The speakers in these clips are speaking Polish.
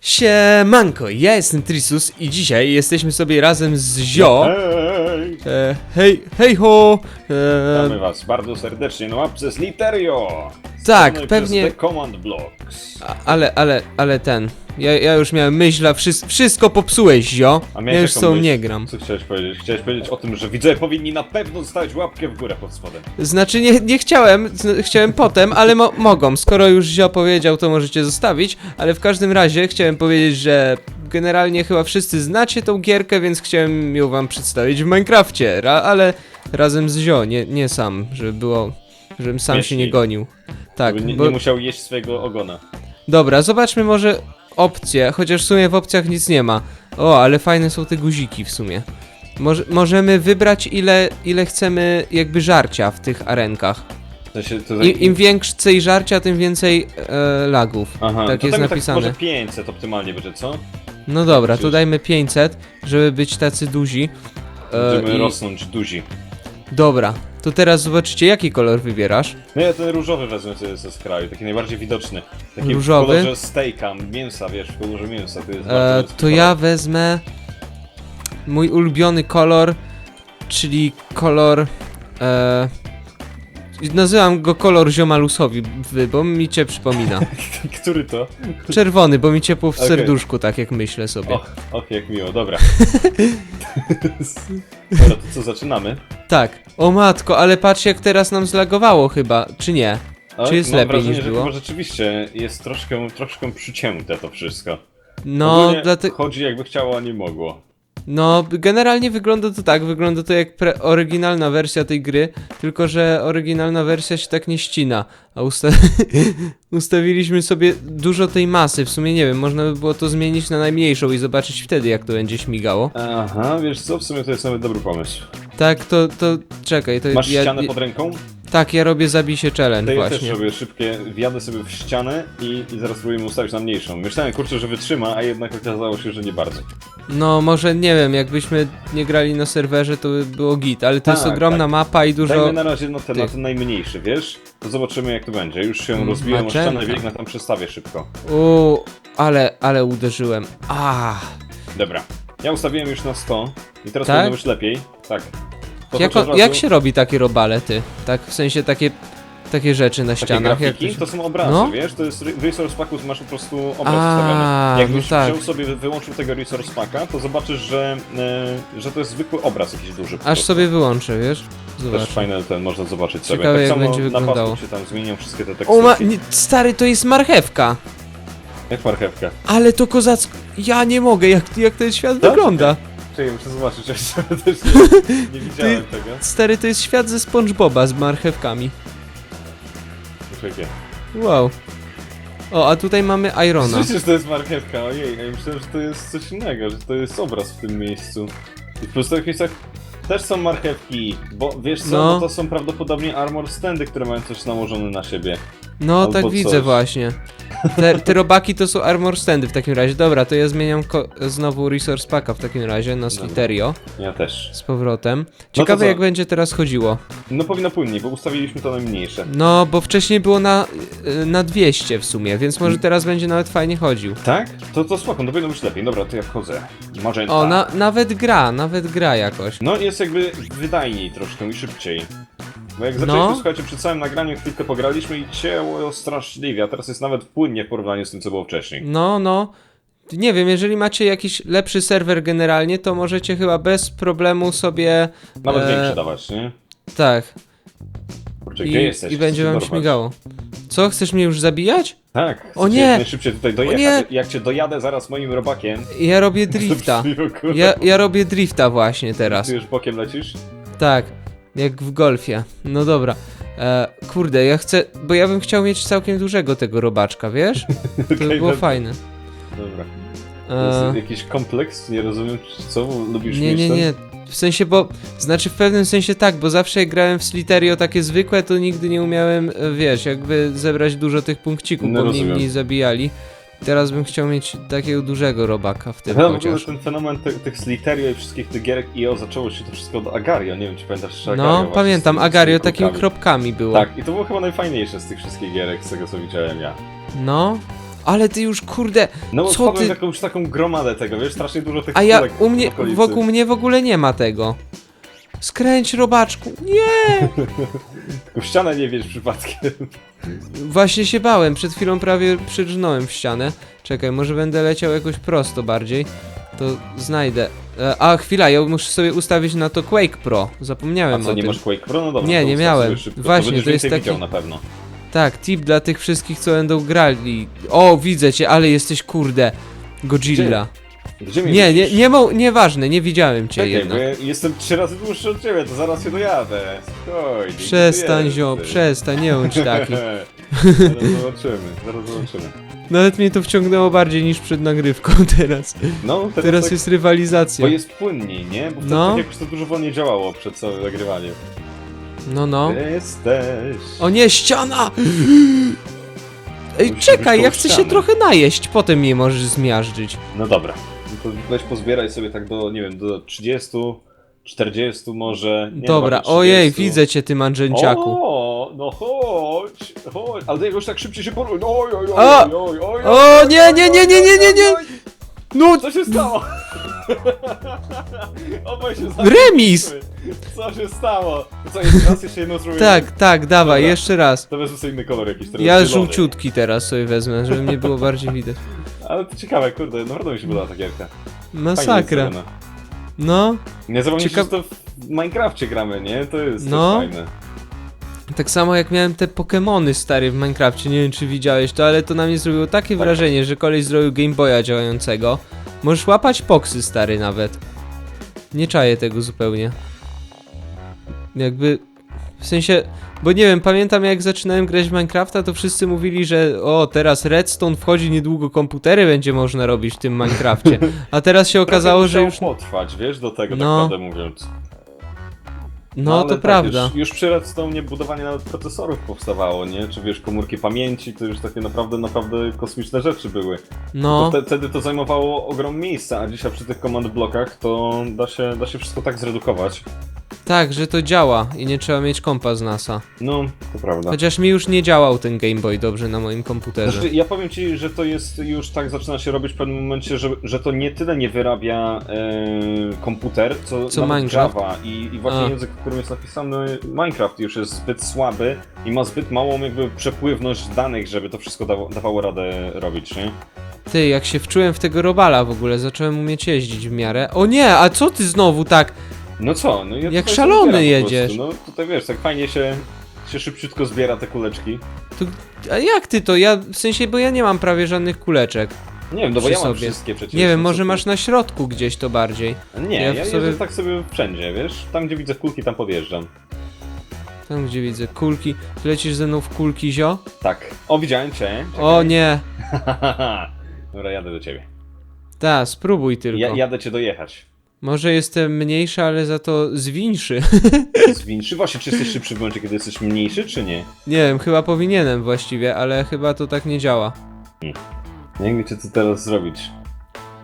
Siemanko, ja jestem Trisus i dzisiaj jesteśmy sobie razem z Zio. Hej! E, hej, hej ho! Witamy E, was bardzo serdecznie na łapce z Literio! tak, Strony pewnie, Przez The Command Blocks. a- ale, ale, ale ten, ja, ja już miałem myśl, a wszy, wszystko popsułeś, Zio. A Ja już jaką tą myśl? nie gram. Co chciałeś powiedzieć? Chciałeś powiedzieć o tym, że widzowie powinni na pewno zostawić łapkę w górę pod spodem. Znaczy nie, nie chciałem, chciałem potem, ale mo mogą. Skoro już Zio powiedział, to możecie zostawić, ale w każdym razie chciałem powiedzieć, że generalnie chyba wszyscy znacie tą gierkę, więc chciałem ją wam przedstawić w Minecrafcie, ra ale razem z Zio, nie, nie sam, żeby było, żebym sam się nie gonił. Tak, Żeby nie, bo, nie musiał jeść swojego ogona. dobra, zobaczmy może opcje, chociaż w sumie w opcjach nic nie ma. O, ale fajne są te guziki w sumie. Może, możemy wybrać ile, ile chcemy jakby żarcia w tych arenkach. W sensie, to I, Im więcej żarcia, tym więcej e, lagów. Aha, tak to jest dajmy napisane. Tak może 500 optymalnie będzie, co? No dobra, to Przecież- dajmy 500, żeby być tacy duzi. E, Będziemy i- rosnąć duzi. Dobra, to teraz zobaczycie, jaki kolor wybierasz. No ja ten różowy wezmę sobie ze skraju, taki najbardziej widoczny. Taki Różowy? w kolorze steaka, mięsa, wiesz, w kolorze mięsa. To jest E, bardzo to ja wezmę mój ulubiony kolor, czyli kolor. E, nazywam go kolor ziomalusowi, bo mi cię przypomina. Który to? Czerwony, bo mi ciepło w Okej. serduszku, tak jak myślę sobie. Och, och, jak miło, dobra. Dobra, to co, zaczynamy? Tak. O matko, ale patrz jak teraz nam zlagowało chyba, czy nie? Ale Czy jest mam lepiej wrażenie, niż było? chyba rzeczywiście jest troszkę, troszkę przycięte to wszystko. No, dlatego. chodzi jakby chciało, a nie mogło. No, generalnie wygląda to tak, wygląda to jak oryginalna wersja tej gry, tylko że oryginalna wersja się tak nie ścina, a usta ustawiliśmy sobie dużo tej masy, w sumie nie wiem, można by było to zmienić na najmniejszą i zobaczyć wtedy jak to będzie śmigało. Aha, wiesz co, w sumie to jest nawet dobry pomysł. Tak, to, to, czekaj, to Masz ja, ścianę pod ręką? Tak, ja robię zabij się To challenge ja też właśnie. robię szybkie, wjadę sobie w ścianę i, i zaraz spróbujemy ustawić na mniejszą. Myślałem, kurczę, że wytrzyma, a jednak okazało się, że nie bardzo. No, może nie wiem, jakbyśmy nie grali na serwerze, to by było git, ale to jest Tak, ogromna tak. mapa i dużo... Dajmy na razie na ten, na tych. ten najmniejszy, wiesz? To zobaczymy jak to będzie. Już się Mm, rozbiłem o ścianę, magenta. biegnę tam przestawię szybko. Uuu, ale, ale uderzyłem. Ah. Dobra. Ja ustawiłem już na 100 i teraz Tak? powinno już lepiej. Tak. To Jak, to jak się robi takie robale, ty? Tak, w sensie takie, takie rzeczy na Takie ścianach. Jak grafiki, to to się... są obrazy, No. wiesz? To jest re- Resource Packu, masz po prostu obraz A, ustawiony. Jakbyś no tak. wziął sobie, wyłączył tego Resource Packa, to zobaczysz, że, e, że to jest zwykły obraz jakiś duży. po Aż prostu. sobie wyłączę, wiesz? Też Zobacz. fajne ten, można zobaczyć sobie. Ciekawe, tak jak samo będzie na wyglądało. pasku się tam zmienią wszystkie te O tekstury. ma... Nie, stary, to jest marchewka! Jak marchewka. Ale to kozacko... Ja nie mogę, jak, jak ten świat Tak? wygląda. Czekaj, muszę zobaczyć, ja sobie też nie, nie widziałem tego. Stary, to jest świat ze SpongeBoba z marchewkami. Czekaj. Wow. O, a tutaj mamy Irona. Słyszysz, to jest marchewka, ojej, ja myślałem, że to jest coś innego, że to jest obraz w tym miejscu. I w pozostałych miejscach też są marchewki, bo wiesz co, No. no. to są prawdopodobnie armor standy, które mają coś nałożone na siebie. No, Albo tak coś. widzę właśnie. Te, te robaki to są armor standy w takim razie. Dobra, to ja zmieniam ko- znowu resource packa w takim razie na Sliterio Ja też. z powrotem. Ciekawe co? jak będzie teraz chodziło. No powinno płynniej, bo ustawiliśmy to najmniejsze. No, bo wcześniej było na, y, na 200 w sumie, więc może Mm. teraz będzie nawet fajnie chodził. Tak? To, to spoko, no powinno być lepiej. Dobra, to ja wchodzę. Magenta. O, na, nawet gra, nawet gra jakoś. No jest jakby wydajniej troszkę i szybciej. Bo jak zaczęliśmy, No. słuchajcie, przed całym nagraniem chwilkę pograliśmy i cięło straszliwie, a teraz jest nawet płynnie w porównaniu z tym, co było wcześniej. No, no. Nie wiem, jeżeli macie jakiś lepszy serwer generalnie, to możecie chyba bez problemu sobie... Nawet e, większe dawać, nie? Tak, Kurczę, i, gdzie jesteś? i będzie wam śmigało. Co, chcesz mnie już zabijać? Tak, O nie! najszybciej tutaj dojechać. nie! Jak cię dojadę zaraz moim robakiem... Ja robię drifta. to Ja, ja robię drifta właśnie teraz. Ty już bokiem lecisz? Tak, jak w golfie. No dobra. E, kurde, ja chcę, bo ja bym chciał mieć całkiem dużego tego robaczka, wiesz? To by było dobra. fajne. Dobra. To E, jest jakiś kompleks? Nie rozumiem, co? Lubisz nie, mieć nie, ten? nie. W sensie, bo, znaczy w pewnym sensie tak, bo zawsze jak grałem w Sliterio takie zwykłe, to nigdy nie umiałem, e, wiesz, jakby zebrać dużo tych punkcików, No, bo mnie zabijali. Teraz bym chciał mieć takiego dużego robaka w tym w ogóle chociaż. ten fenomen te, tych Sliterio i wszystkich tych gierek IO zaczęło się to wszystko od Agario. Nie wiem, czy pamiętasz czy Agario No, pamiętam, tymi- Agario tymi takimi kropkami było. Tak, i to było chyba najfajniejsze z tych wszystkich gierek, z tego co widziałem ja. No, Ale ty już, kurde, No co ty... jakąś taką gromadę tego, wiesz, strasznie dużo tych A ja, u mnie, wokół mnie w ogóle nie ma tego. Skręć, robaczku. Nie! Tylko w ścianę nie wiesz przypadkiem. Właśnie się bałem, przed chwilą prawie przyrżnąłem w ścianę. Czekaj, może będę leciał jakoś prosto bardziej. To znajdę. E, A, chwila, ja muszę sobie ustawić na to Quake Pro. A Zapomniałem co, o nie tym. masz Quake Pro? No dobra, Nie, to nie ustaw miałem. sobie Szybko. Właśnie, to, będziesz to jest więcej taki- widział na pewno. Tak, tip dla tych wszystkich, co będą grali. O, widzę cię, ale jesteś kurde. Godzilla. Gdzie mnie Nie, nie, nie, mo- nieważne, nie widziałem cię Czekaj, bo jednak. ja jestem trzy razy dłuższy od ciebie, to zaraz się dojadę. Spokojnie. gdzie Przestań, ty zio, jesteś? przestań, nie bądź taki. zaraz zobaczymy, zaraz zobaczymy. Nawet mnie to wciągnęło bardziej niż przed nagrywką teraz. No, teraz, Teraz tak, jest rywalizacja. Bo jest płynniej, nie? Bo wtedy No. tak jakoś to dużo wolniej działało przed całym nagrywaniem. No, no. Gdzie jesteś? O nie, ściana! Ej, Musisz czekaj, być ja chcę się trochę najeść, potem mnie możesz zmiażdżyć. No dobra. No to weź pozbieraj sobie tak do, nie wiem, do 30, 40 może. Nie, Dobra, nawet 30. ojej, widzę cię, ty manżęciaku. O, no chodź, chodź. Ale jakoś tak szybciej się poruszył. Oj, oj, oj, O! oj, oj, oj, O, oj, nie, oj, nie, nie, oj, nie, nie, oj, nie, nie. oj. No, Co się stało? Obaj się Remis! Co się stało? Co, jeszcze raz jeszcze jedną zrobimy? tak, tak, dawaj, Dobra. jeszcze raz. To wezmę sobie inny kolor jakiś, teraz Ja zielony. żółciutki teraz sobie wezmę, żeby mnie było bardziej widać. Ale to ciekawe, kurde, naprawdę mi się podoba ta gierka. Fajnie Masakra. zrobiona. No, Nie zapomnijcie, Ciekaw- że to w Minecrafcie gramy, nie? To jest No. też fajne. tak samo jak miałem te Pokemony stary w Minecrafcie, nie wiem czy widziałeś to, ale to na mnie zrobiło takie Tak. wrażenie, że koleś zrobił Game Boya działającego. Możesz łapać poksy stary nawet. Nie czaję tego zupełnie. Jakby, w sensie, bo nie wiem, pamiętam jak zaczynałem grać w Minecrafta, to wszyscy mówili, że o, teraz Redstone wchodzi, niedługo komputery będzie można robić w tym Minecrafcie. A teraz się okazało, że już... potrwać, wiesz, do tego, No. tak prawdę mówiąc. No, ale to tak, prawda. Już, już przy Redstone budowanie nawet procesorów powstawało, nie? Czy wiesz, komórki pamięci, to już takie naprawdę, naprawdę kosmiczne rzeczy były. No, To wte- wtedy to zajmowało ogrom miejsca, a dzisiaj przy tych command blokach to da się, da się wszystko tak zredukować. Tak, że to działa i nie trzeba mieć kompa z NASA. No, to prawda. Chociaż mi już nie działał ten Game Boy dobrze na moim komputerze. Znaczy, ja powiem ci, że to jest już tak zaczyna się robić w pewnym momencie, że, że to nie tyle nie wyrabia e, komputer, co, Co Minecraft? Java i, i właśnie A. język, w którym jest napisany Minecraft już jest zbyt słaby i ma zbyt małą jakby przepływność danych, żeby to wszystko dawało radę robić, nie? Ty, jak się wczułem w tego robala w ogóle, zacząłem umieć jeździć w miarę. O nie, a co ty znowu tak? No co, no ja Jak tutaj szalony sobie zbieram po jedziesz. prostu. No tutaj wiesz, tak fajnie się, się szybciutko zbiera te kuleczki. To, a jak ty to? Ja, w sensie, bo ja nie mam prawie żadnych kuleczek. Nie wiem, no bo Przy ja mam sobie. wszystkie przecież. Nie wiem, no co może ty. masz na środku gdzieś to bardziej. Nie, ja ja, sobie- jeżdżę tak sobie wszędzie, wiesz? Tam gdzie widzę kulki, tam podjeżdżam. Tam gdzie widzę kulki. Ty lecisz ze mną w kulki, zio? Tak. O, widziałem cię. O nie. Dobra, jadę do ciebie. Ta, spróbuj tylko. Ja, jadę cię dojechać. Może jestem mniejszy, ale za to zwinszy. Zwinszy. Właśnie, czy jesteś szybszy w momencie, kiedy jesteś mniejszy, czy nie? nie wiem, chyba powinienem właściwie, ale chyba to tak nie działa. Nie wiecie, co teraz zrobić.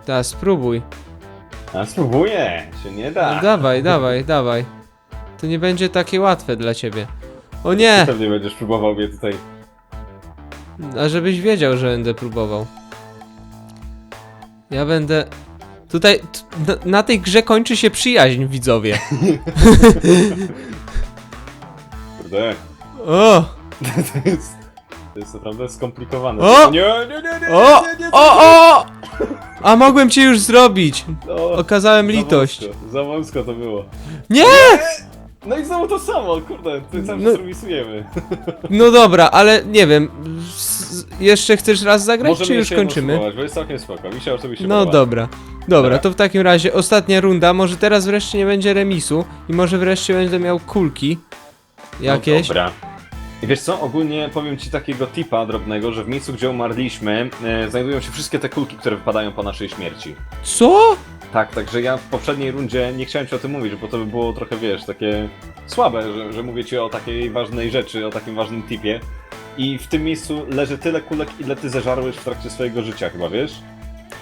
Ta, spróbuj. A spróbuję, się nie No, da. dawaj, dawaj, dawaj. To nie będzie takie łatwe dla ciebie. O Ty nie! pewnie będziesz próbował mnie tutaj. A żebyś wiedział, że będę próbował. Ja będę. Tutaj. t- Na, na tej grze kończy się przyjaźń, widzowie. Kurde. O! To jest, to jest naprawdę skomplikowane. O! Nie, nie, nie, nie, O! nie, nie, nie, O! O! A mogłem cię już zrobić! O, Okazałem za litość. wąsko, Za wąsko to było. Nie! No i znowu to samo, kurde, ty cały No- czas remisujemy. No dobra, ale nie wiem. s- Jeszcze chcesz raz zagrać, Możemy czy już kończymy? Bo jest całkiem spoko, mi się osobiście No podoba. dobra. Dobra, Dobra. to w takim razie ostatnia runda. Może teraz wreszcie nie będzie remisu i może wreszcie będę miał kulki jakieś. No dobra. I wiesz co, ogólnie powiem ci takiego tipa drobnego, że w miejscu, gdzie umarliśmy, e, znajdują się wszystkie te kulki, które wypadają po naszej śmierci. Co? Tak, także ja w poprzedniej rundzie nie chciałem ci o tym mówić, bo to by było trochę, wiesz, takie słabe, że, że mówię ci o takiej ważnej rzeczy, o takim ważnym tipie. I w tym miejscu leży tyle kulek, ile ty zeżarłeś w trakcie swojego życia chyba, wiesz?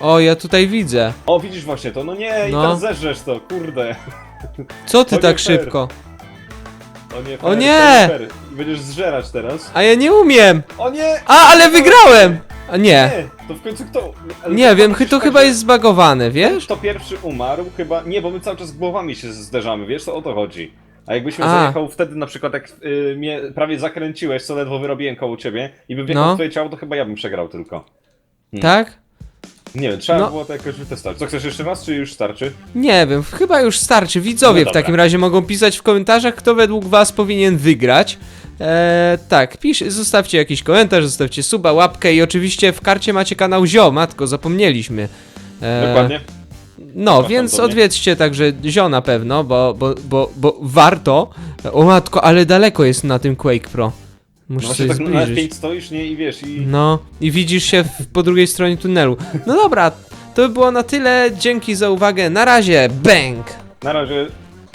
O, ja tutaj widzę. O, widzisz właśnie to, no nie, i No. teraz zeżresz to, kurde. Co ty nie tak fair. szybko? O nie, O fair, nie! fair, Będziesz zżerać teraz. A ja nie umiem! O nie! A, ale wygrałem! A nie. Nie, to w końcu kto? ale Nie to wiem, to chyba jest zbagowane, wiesz? Kto pierwszy umarł, chyba. Nie, bo my cały czas głowami się zderzamy, wiesz, to o to chodzi. A jakbyśmy A. zajechał wtedy na przykład, jak y, mnie prawie zakręciłeś, co ledwo wyrobiłem koło ciebie i bym wjechał No. w twoje ciało, to chyba ja bym przegrał tylko. Tak? Nie wiem, trzeba No. było to jakoś wytestować. Co, chcesz jeszcze raz, czy już starczy? Nie wiem, chyba już starczy. Widzowie No w dobra. takim razie mogą pisać w komentarzach, kto według was powinien wygrać. Eee, tak, pisz, zostawcie jakiś komentarz, zostawcie suba, łapkę i oczywiście w karcie macie kanał Zio, matko, zapomnieliśmy. Eee, Dokładnie. No, Zapraszam więc odwiedźcie także Zio na pewno, bo, bo, bo, bo warto. O matko, ale daleko jest na tym Quake Pro. No Muszę właśnie sobie tak na zbliżyć. F5 stoisz, nie? I wiesz, i... No, i widzisz się w, po drugiej stronie tunelu. No dobra, to by było na tyle. Dzięki za uwagę. Na razie. Bang! Na razie